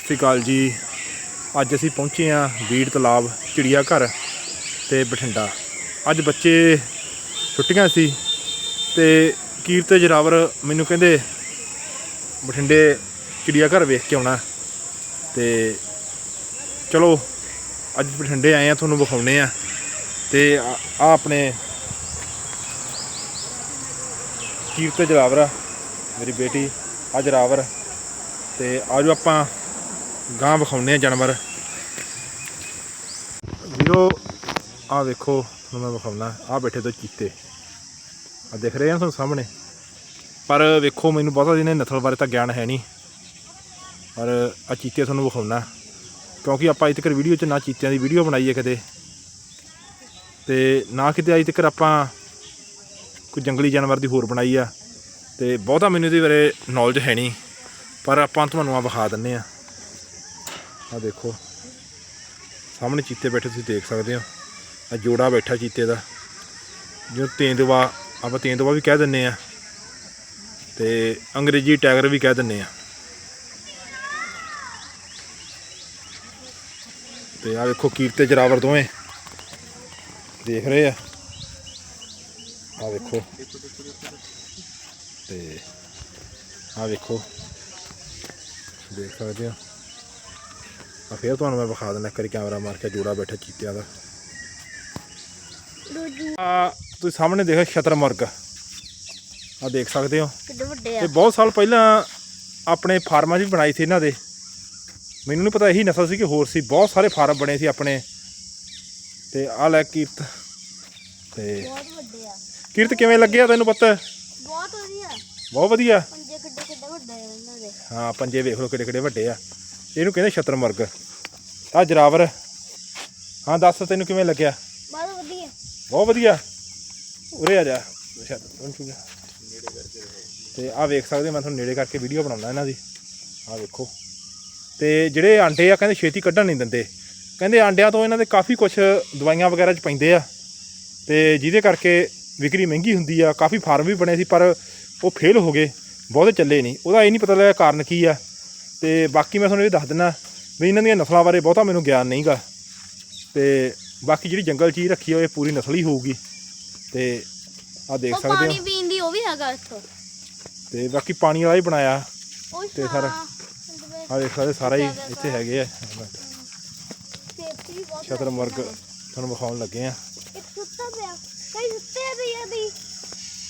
ਸਤਿ ਸ਼੍ਰੀ ਅਕਾਲ ਜੀ। ਅੱਜ ਅਸੀਂ ਪਹੁੰਚੇ ਹਾਂ ਬੀੜ ਤਲਾਬ ਚਿੜੀਆ ਘਰ ਤੇ ਬਠਿੰਡਾ। ਅੱਜ ਬੱਚੇ ਛੁੱਟੀਆਂ ਸੀ ਤੇ ਕੀਰਤ ਜਰਾਵਰ ਮੈਨੂੰ ਕਹਿੰਦੇ ਬਠਿੰਡੇ ਚਿੜੀਆ ਘਰ ਵੇਖ ਕੇ ਆਉਣਾ। ਤੇ ਚਲੋ, ਅੱਜ ਬਠਿੰਡੇ ਆਏ ਆ ਤੁਹਾਨੂੰ ਵਿਖਾਉਨੇ ਆ ਤੇ ਆ ਆਪਣੇ ਕੀਰਤ ਜਰਾਵਰ ਮੇਰੀ ਬੇਟੀ ਆ ਜਰਾਵਰ। ਤੇ ਆਜੋ ਆਪਾਂ ਗਾਂ ਵਿਖਾਉਨੇ ਆ ਜਾਨਵਰ। ਵੀਰੋ ਆ ਵੇਖੋ ਤੁਹਾਨੂੰ ਮੈਂ ਵਿਖਾਉਣਾ। ਆ ਬੈਠੇ ਤੋਂ ਚੀਤੇ। ਆ ਦਿਖ ਰਹੇ ਆ ਤੁਹਾਨੂੰ ਸਾਹਮਣੇ? ਪਰ ਵੇਖੋ, ਮੈਨੂੰ ਬਹੁਤਾ ਜਿਹਨੇ ਨਸਲ ਬਾਰੇ ਤਾਂ ਗਿਆਨ ਹੈ ਨਹੀਂ। ਪਰ ਆ ਚੀਤੇ ਤੁਹਾਨੂੰ ਵਿਖਾਉਣਾ। ਕਿਉਂਕਿ ਆਪਾਂ ਅਜੇ ਤੱਕ ਵੀਡੀਓ 'ਚ ਨਾ ਚੀਤਿਆਂ ਦੀ ਵੀਡੀਓ ਬਣਾਈ ਹੈ ਕਦੇ। ਤੇ ਨਾ ਕਿਤੇ ਅਜੇ ਤੱਕ ਆਪਾਂ ਕੋਈ ਜੰਗਲੀ ਜਾਨਵਰ ਦੀ ਹੋਰ ਬਣਾਈ ਆ। ਤੇ ਬਹੁਤਾ ਮੈਨੂੰ ਇਹਦੇ ਬਾਰੇ ਨੌਲੇਜ ਹੈ ਨਹੀਂ। ਪਰ ਆਪਾਂ ਤੁਹਾਨੂੰ ਆ ਵਿਖਾ ਦਿੰਨੇ ਆ। ਆ ਦੇਖੋ। ਸਾਹਮਣੇ ਚੀਤੇ ਬੈਠੇ ਤੁਸੀਂ ਦੇਖ ਸਕਦੇ ਹੋ। ਆ ਜੋੜਾ ਬੈਠਾ ਚੀਤੇ ਦਾ। ਜੋ ਤੇਂਦਵਾ ਆਪਾਂ ਤੇਂਦਵਾ ਵੀ ਕਹਿ ਦਿੰਨੇ ਆ। ਤੇ ਅੰਗਰੇਜ਼ੀ ਟਾਈਗਰ ਵੀ ਕਹਿ ਦਿੰਨੇ ਆ। ਤੇ ਆ ਵੇਖੋ ਕੀਰਤੇ ਜਰਾਵਰ ਦੋਵੇਂ। ਦੇਖ ਰਹੇ ਆ। ਆ ਵੇਖੋ। ਤੇ ਆ ਵੇਖੋ। ਦੇਖ ਸਕਦੇ ਹੋ। ਆ ਫੇਰ ਤੁਹਾਨੂੰ ਮੈਂ ਵਿਖਾ ਦਿੰਦਾ ਕਰੀ ਕੈਮਰਾ ਮਾਰ ਕੇ ਜੋੜਾ ਬੈਠਾ ਚੀਤਿਆਂ ਦਾ। ਆ ਤੁਸੀਂ ਸਾਹਮਣੇ ਦੇਖੋ ਸ਼ਤਰਮੁਰਗ ਆ ਦੇਖ ਸਕਦੇ ਹੋ? ਕਿੱਡੇ ਵੱਡੇ ਆ। ਇਹ ਬਹੁਤ ਸਾਲ ਪਹਿਲਾਂ ਆਪਣੇ ਫਾਰਮਾਂ 'ਚ ਵੀ ਬਣਾਈ ਸੀ ਇਹਨਾਂ ਦੇ। ਮੈਨੂੰ ਨਹੀਂ ਪਤਾ ਇਹੀ ਨਸਲ ਸੀ ਕਿ ਹੋਰ ਸੀ। ਬਹੁਤ ਸਾਰੇ ਫਾਰਮ ਬਣੇ ਸੀ ਆਪਣੇ। ਤੇ ਆ ਲੈ ਕੀਰਤ। ਤੇ ਬਹੁਤ ਵੱਡੇ ਆ। ਕੀਰਤ ਕਿਵੇਂ ਲੱਗਿਆ ਤੈਨੂੰ ਪਤਾ? ਬਹੁਤ ਵਧੀਆ। ਬਹੁਤ ਵਧੀਆ। ਪੰਜੇ ਕਿੱਡੇ ਕਿੱਡੇ ਵੱਡੇ ਆ ਇਹਨਾਂ ਦੇ। ਹਾਂ ਪੰਜੇ ਵੇਖ ਲਓ ਕਿਹੜੇ ਕਿਹੜੇ ਵੱਡੇ ਆ। ਇਹਨੂੰ ਕਹਿੰਦੇ ਸ਼ਤਰਮੁਰਗ। ਆ ਜਰਾਵਰ। ਹਾਂ ਦੱਸ ਤੈਨੂੰ ਕਿਵੇਂ ਲੱਗਿਆ? ਬਹੁਤ ਵਧੀਆ। ਬਹੁਤ ਵਧੀਆ। ਉਰੇ ਆ ਜਾ। ਸ਼ਾਇਦ ਜਾ। ਤੇ ਆ ਵੇਖ ਸਕਦੇ ਮੈਂ ਤੁਹਾਨੂੰ ਨੇੜੇ ਕਰਕੇ ਵੀਡੀਓ ਬਣਾਉਣਾ ਇਹਨਾਂ ਦੀ। ਆ ਵੇਖੋ। ਤੇ ਜਿਹੜੇ ਆਂਡੇ ਆ ਕਹਿੰਦੇ ਛੇਤੀ ਕੱਢਣ ਨਹੀਂ ਦਿੰਦੇ। ਕਹਿੰਦੇ ਆਂਡਿਆਂ ਤੋਂ ਇਹਨਾਂ ਦੇ ਕਾਫੀ ਕੁਝ ਦਵਾਈਆਂ ਵਗੈਰਾ ਚ ਪੈਂਦੇ ਆ। ਤੇ ਜਿਹਦੇ ਕਰਕੇ ਵਿਕਰੀ ਮਹਿੰਗੀ ਹੁੰਦੀ ਆ ਕਾਫੀ ਫਾਰਮ ਵੀ ਬਣੇ ਸੀ ਪਰ ਉਹ ਫੇਲ ਹੋ ਗਏ। ਬਹੁਤੇ ਚੱਲੇ ਨਹੀਂ। ਉਹਦਾ ਇਹ ਨਹੀਂ ਪਤਾ ਲੱਗਾ ਕਾਰਨ ਕੀ ਆ। ਤੇ ਬਾਕੀ ਮੈਂ ਤੁਹਾਨੂੰ ਇਹ ਦੱਸ ਦਿੰਦਾ ਵੀ ਇਹਨਾਂ ਦੀਆਂ ਨਸਲਾਂ ਬਾਰੇ ਬਹੁਤਾ ਮੈਨੂੰ ਗਿਆਨ ਨਹੀਂਗਾ। ਤੇ ਬਾਕੀ ਜਿਹੜੀ ਜੰਗਲ ਚੀਜ਼ ਰੱਖੀ ਹੋਏ ਪੂਰੀ ਨਸਲ ਹੀ ਹੋਊਗੀ। ਤੇ ਆ ਦੇਖ ਉਹ ਸਕਦੇ ਪਾਣੀ ਹੋ। ਪੀਣ ਦੀ ਉਹ ਵੀ ਹੈਗਾ ਇੱਥੋਂ। ਤੇ ਬਾਕੀ ਪਾਣੀ ਵਾਲਾ ਹੀ ਬਣਾਇਆ। ਉਹ ਤੇ ਸਾਰਾ- ਆ ਦੇਖ ਸਕਦੇ ਸਾਰਾ ਹੀ ਇੱਥੇ ਹੈਗੇ ਆ। ਸੇਫਟੀ ਬਹੁਤ ਸ਼ਤਰਮੁਰਗ ਤੁਹਾਨੂੰ ਵਿਖਾਉਣ ਲੱਗੇ ਆ। ਇੱਕ ਸੁੱਤਾ ਪਿਆ। ਕਈ ਸੁੱਤੇ ਵੀ ਆ ਦੀ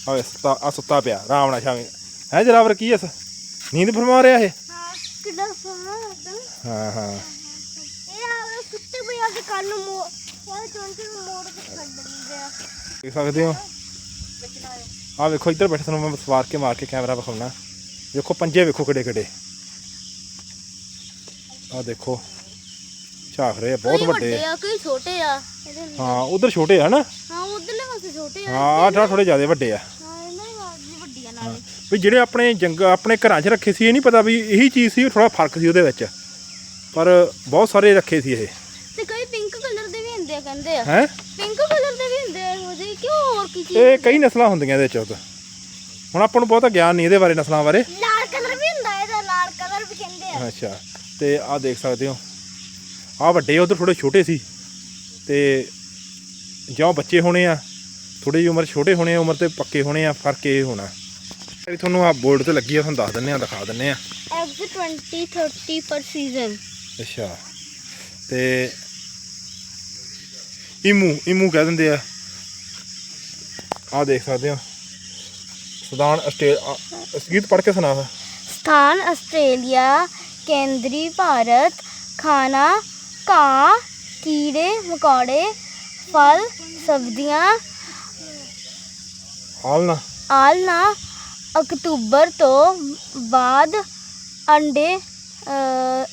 ਆ ਸੁੱਤਾ ਆ ਸੁੱਤਾ ਪਿਆ। ਆਰਾਮ ਨਾਲ ਛਾਵੇਂ। ਹੈ ਜਰਾਵਰ ਕੀ ਐ ਇਸ ਨੀਂਦ ਫਰਮਾ ਰਿਹਾ ਇਹ? ਹਾਂ ਕਿੱਡਾ ਸੋਹਣਾ ਲੱਗਦਾ ਹਾਂ ਹਾਂ। ਇਹ ਆ ਸੁੱਤੇ ਪਏ ਆ ਕੇ ਕੰਨ ਨੂੰ ਮੋੜ ਉਹ ਚੌਂਕੇ ਨੂੰ ਮੋੜ ਕੇ ਛੱਡ ਦਿੰਦੇ ਆ। ਦੇਖ ਸਕਦੇ ਹੋ? ਆ ਵੇਖੋ ਇੱਧਰ ਬੈਠੇ ਤੁਹਾਨੂੰ ਮੈਂ ਸਵਾਰ ਕੇ ਮਾਰ ਕੇ ਕੈਮਰਾ ਵਿਖਾਉਣਾ। ਵੇਖੋ ਪੰਜੇ ਵੇਖੋ ਕਿੱਡੇ ਕਿੱਡੇ ਆ ਦੇਖੋ ਝਾਕ ਰਹੇ ਆ ਬਹੁਤ ਵੱਡੇ ਆ। ਕਈ ਛੋਟੇ ਆ। ਇਹਦੇ। ਹਾਂ ਉਧਰ ਛੋਟੇ ਆ ਨਾ? ਹਾਂ ਉਧਰਲੇ ਪਾਸੇ ਛੋਟੇ ਆ। ਹਾਂ ਆਹ ਥੋੜੇ ਜ਼ਿਆਦਾ ਵੱਡੇ ਆ ਹਾਂ ਇਹਨਾਂ ਦੀ ਆਵਾਜ਼ ਵੀ ਵੱਡੀ ਆ ਨਾਲੇ ਵੀ ਜਿਹੜੇ ਆਪਣੇ ਜੰਗ ਆਪਣੇ ਘਰਾਂ 'ਚ ਰੱਖੇ ਸੀ ਇਹ ਨਹੀਂ ਪਤਾ ਵੀ ਇਹੀ ਚੀਜ਼ ਸੀ ਥੋੜਾ ਫ਼ਰਕ ਸੀ ਉਹਦੇ ਵਿੱਚ। ਪਰ ਬਹੁਤ ਸਾਰੇ ਰੱਖੇ ਸੀ ਇਹ। ਤੇ ਕਈ ਪਿੰਕ ਕਲਰ ਦੇ ਵੀ ਹੁੰਦੇ ਆ ਕਹਿੰਦੇ ਆ। ਹੈ? ਪਿੰਕ ਕਲਰ ਦੇ ਵੀ ਹੁੰਦੇ ਆ ਇਹੋ ਜਿਹੇ ਕਿਉਂ ਹੋਰ ਕੀ ਚੀਜ਼ ਇਹ ਕਈ ਨਸਲਾਂ ਹੁੰਦੀਆਂ ਇਹਦੇ 'ਚ। ਹੁਣ ਆਪਾਂ ਨੂੰ ਬਹੁਤਾ ਗਿਆਨ ਨਹੀਂ ਇਹਦੇ ਬਾਰੇ ਨਸਲਾਂ ਬਾਰੇ। ਲਾਲ ਕਲਰ ਵੀ ਹੁੰਦਾ ਇਹਦਾ ਲਾਲ ਕਲਰ ਵੀ ਕਹਿੰਦੇ ਆ। ਅੱਛਾ ਤੇ ਆਹ ਦੇਖ ਸਕਦੇ ਹੋ। ਆਹ ਵੱਡੇ ਉਧਰ ਥੋੜੇ ਛੋਟੇ ਸੀ। ਤੇ ਜਿਉਂ ਬੱਚੇ ਹੋਣੇ ਆ ਥੋੜੀ ਜਿਹੀ ਉਮਰ ਛੋਟੇ ਹੋਣੇ ਆ ਉਮਰ ਤੇ ਪੱਕੇ ਹੋਣੇ ਆ ਫ਼ਰਕ ਇਹ ਹੋਣਾ। ਇਹ ਤੁਹਾਨੂੰ ਆ ਬੋਰਡ ਤੇ ਲੱਗੀ ਆ ਤੁਹਾਨੂੰ ਦੱਸ ਦਿੰਨੇ ਆ ਦਿਖਾ ਦਿੰਨੇ ਆ। ਐਗਜ਼ 20 30 ਪਰ ਸੀਜ਼ਨ ਅੱਛਾ। ਤੇ ਇਮੂ ਇਮੂ ਕਹਿ ਦਿੰਦੇ ਆ। ਆ ਦੇਖ ਸਕਦੇ ਹੋ ਸੁਦਾਨ ਆਸਟ੍ਰੇਲੀਆ ਗੀਤ ਪੜ੍ਹ ਕੇ ਸੁਣਾ। ਸਥਾਨ ਆਸਟ੍ਰੇਲੀਆ ਕੇਂਦਰੀ ਭਾਰਤ ਖਾਣਾ ਕਾਂ ਕੀੜੇ ਮਕੌੜੇ ਫਲ ਸਬਜ਼ੀਆਂ। ਨਾ ਆਲਣਾ। ਅਕਤੂਬਰ ਤੋਂ ਬਾਅਦ ਅੰਡੇ ਅ,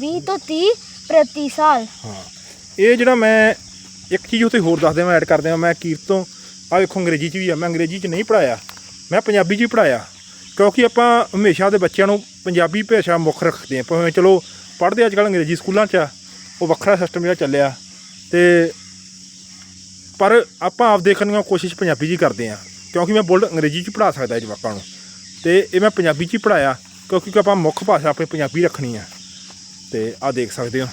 20 ਤੋਂ 30 ਪ੍ਰਤੀ ਸਾਲ। ਹਾਂ। ਇਹ ਜਿਹੜਾ ਮੈਂ ਇੱਕ ਚੀਜ਼ ਉੱਥੇ ਹੋਰ ਦੱਸ ਦਿਆਂ ਐਡ ਕਰ ਦਿਆਂ ਮੈਂ ਕੀਰਤ ਤੋਂ ਆ ਵੇਖੋ ਅੰਗਰੇਜ਼ੀ ਚ ਵੀ ਆ ਮੈਂ ਅੰਗਰੇਜ਼ੀ ਚ ਨਹੀਂ ਪੜਾਇਆ ਮੈਂ ਪੰਜਾਬੀ ਚ ਹੀ ਪੜਾਇਆ ਕਿਉਂਕਿ ਆਪਾਂ ਹਮੇਸ਼ਾ ਦੇ ਬੱਚਿਆਂ ਨੂੰ ਪੰਜਾਬੀ ਭਾਸ਼ਾ ਮੁੱਖ ਰੱਖਦੇ ਆ ਭਾਵੇਂ ਚਲੋ ਪੜ੍ਹਦੇ ਅੱਜ ਕੱਲ੍ਹ ਅੰਗਰੇਜ਼ੀ ਸਕੂਲਾਂ 'ਚ ਆ ਉਹ ਵੱਖਰਾ ਸਿਸਟਮ ਜਿਹੜਾ ਚੱਲਿਆ। ਤੇ ਪਰ ਆਪਾਂ ਆਪ ਦੇਖਣ ਦੀ ਕੋਸ਼ਿਸ਼ ਪੰਜਾਬੀ 'ਚ ਹੀ ਕਰਦੇ ਆ ਕਿਉਂਕਿ ਮੈਂ ਬੋਲ ਅੰਗਰੇਜ਼ੀ 'ਚ ਪੜ੍ਹਾ ਸਕਦਾ ਜਵਾਕਾਂ ਨੂੰ। ਤੇ ਇਹ ਮੈਂ ਪੰਜਾਬੀ 'ਚ ਹੀ ਪੜਾਇਆ ਕਿਉਂਕਿ ਆਪਾਂ ਮੁੱਖ ਭਾਸ਼ਾ ਆਪਣੀ ਪੰਜਾਬੀ ਰੱਖਣੀ ਆ। ਤੇ ਆ ਦੇਖ ਸਕਦੇ ਹੋ।